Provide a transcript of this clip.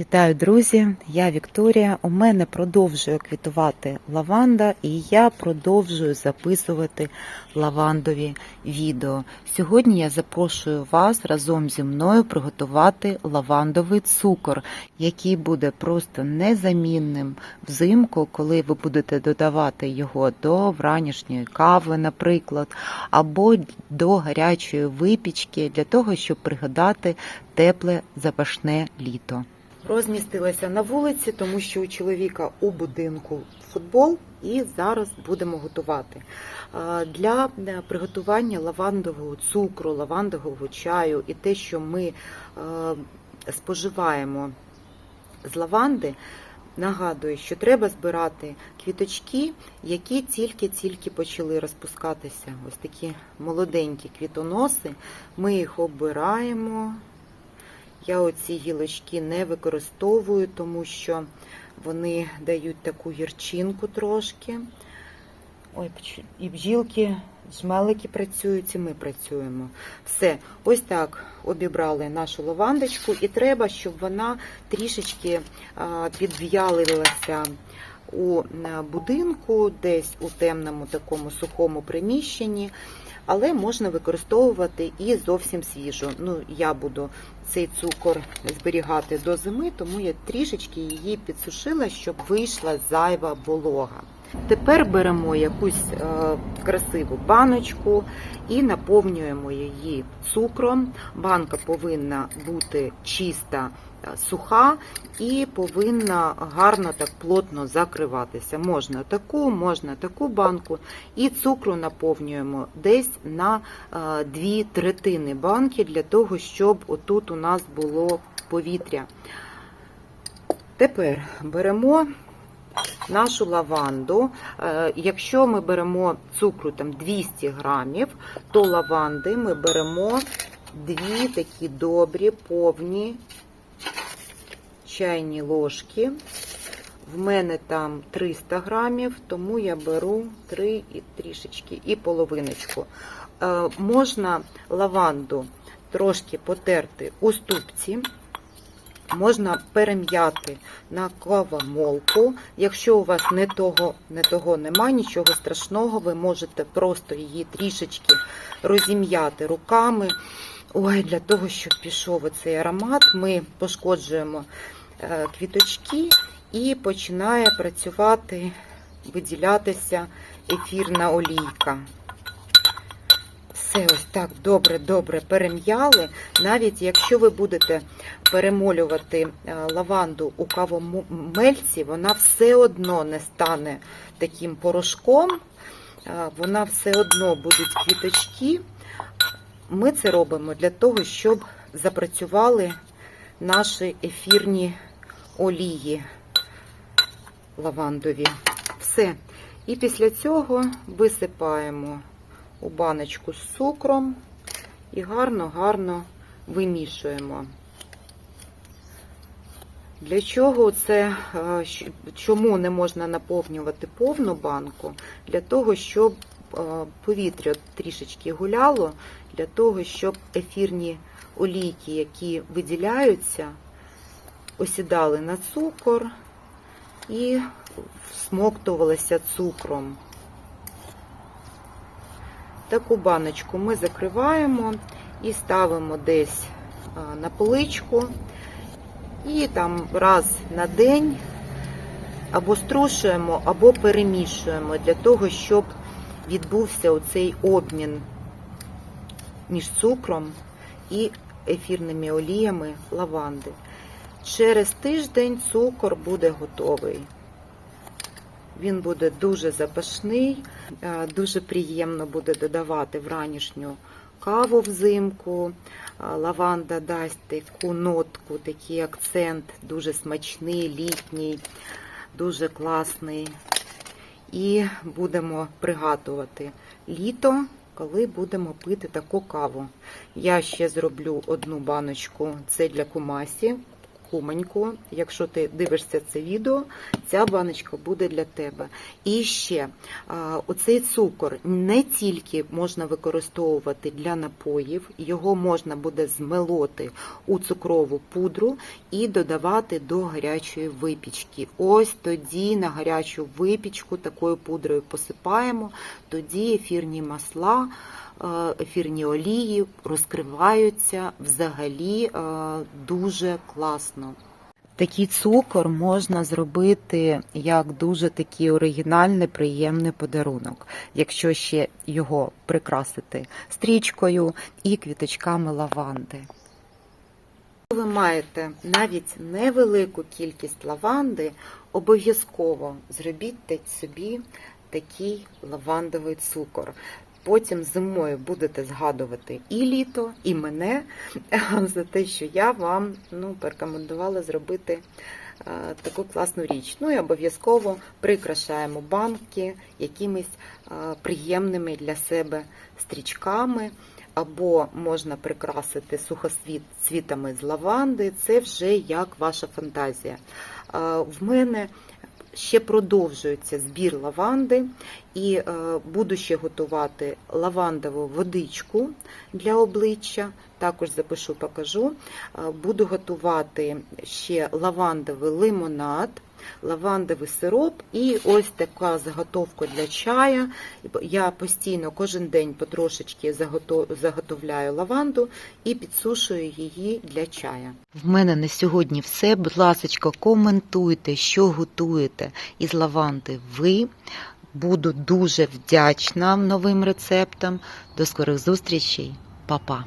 Вітаю, друзі! Я Вікторія. У мене продовжує квітувати лаванда, і я продовжую записувати лавандові відео. Сьогодні я запрошую вас разом зі мною приготувати лавандовий цукор, який буде просто незамінним взимку, коли ви будете додавати його до вранішньої кави, наприклад, або до гарячої випічки для того, щоб пригадати тепле запашне літо. Розмістилася на вулиці, тому що у чоловіка у будинку футбол, і зараз будемо готувати. Для е, приготування лавандового цукру, лавандового чаю і те, що ми е, споживаємо з лаванди, нагадую, що треба збирати квіточки, які тільки-тільки почали розпускатися. Ось такі молоденькі квітоноси. Ми їх обираємо. Я оці гілочки не використовую, тому що вони дають таку гірчинку трошки. Ой, і бджілки, жмелики працюють, і ми працюємо. Все, ось так обібрали нашу лавандочку, і треба, щоб вона трішечки підв'ялилася у будинку, десь у темному такому сухому приміщенні. Але можна використовувати і зовсім свіжу. Ну, я буду цей цукор зберігати до зими, тому я трішечки її підсушила, щоб вийшла зайва волога. Тепер беремо якусь е, красиву баночку і наповнюємо її цукром. Банка повинна бути чиста, суха і повинна гарно так плотно закриватися. Можна таку, можна таку банку, і цукру наповнюємо десь на е, дві третини банки для того, щоб отут у нас було повітря. Тепер беремо нашу лаванду. Е, Якщо ми беремо цукру там 200 грамів, то лаванди ми беремо дві такі добрі, повні чайні ложки. В мене там 300 грамів, тому я беру 3 і трішечки і половиночку. Е, Можна лаванду трошки потерти у ступці. Можна перем'яти на кавомолку. Якщо у вас не того, не того нема, нічого страшного, ви можете просто її трішечки розім'яти руками. Ой, Для того, щоб пішов оцей аромат, ми пошкоджуємо е, квіточки і починає працювати, виділятися ефірна олійка. Все ось так добре-добре перем'яли. Навіть якщо ви будете перемолювати е, лаванду у кавомельці, вона все одно не стане таким порошком, е, вона все одно будуть квіточки. Ми це робимо для того, щоб запрацювали наші ефірні олії лавандові. Все. І після цього висипаємо у баночку з цукром і гарно-гарно вимішуємо. Для чого це, е, чому не можна наповнювати повну банку? Для того, щоб е, повітря трішечки гуляло, для того, щоб ефірні олійки, які виділяються, осідали на цукор і всмоктувалися цукром. Таку баночку ми закриваємо і ставимо десь на поличку. І там раз на день або струшуємо, або перемішуємо для того, щоб відбувся оцей обмін між цукром і ефірними оліями лаванди. Через тиждень цукор буде готовий. Він буде дуже запашний, дуже приємно буде додавати вранішню каву взимку. Лаванда дасть таку нотку, такий акцент, дуже смачний, літній, дуже класний. І будемо пригадувати літо, коли будемо пити таку каву. Я ще зроблю одну баночку, це для кумасі. Кумоньку. Якщо ти дивишся це відео, ця баночка буде для тебе. І ще оцей цукор не тільки можна використовувати для напоїв, його можна буде змелоти у цукрову пудру і додавати до гарячої випічки. Ось тоді на гарячу випічку такою пудрою посипаємо, тоді ефірні масла. Е, Ефірні олії розкриваються взагалі е, дуже класно. Такий цукор можна зробити як дуже такий оригінальний, приємний подарунок, якщо ще його прикрасити стрічкою і квіточками лаванди. Якщо ви маєте навіть невелику кількість лаванди, обов'язково зробіть собі такий лавандовий цукор. Потім зимою будете згадувати і літо, і мене за те, що я вам ну, порекомендувала зробити е, таку класну річ. Ну і обов'язково прикрашаємо банки якимись е, приємними для себе стрічками. Або можна прикрасити сухосвіт цвітами з лаванди, це вже як ваша фантазія. Е, В мене ще продовжується збір лаванди, і е, буду ще готувати лавандову водичку для обличчя. Також запишу, покажу. Е, Буду готувати ще лавандовий лимонад, лавандовий сироп і ось така заготовка для чая. Я постійно кожен день потрошечки заготовляю лаванду і підсушую її для чая. В мене на сьогодні все. Будь ласка, коментуйте, що готуєте із лаванди ви. Буду дуже вдячна новим рецептам. До скорих зустрічей, Па-па!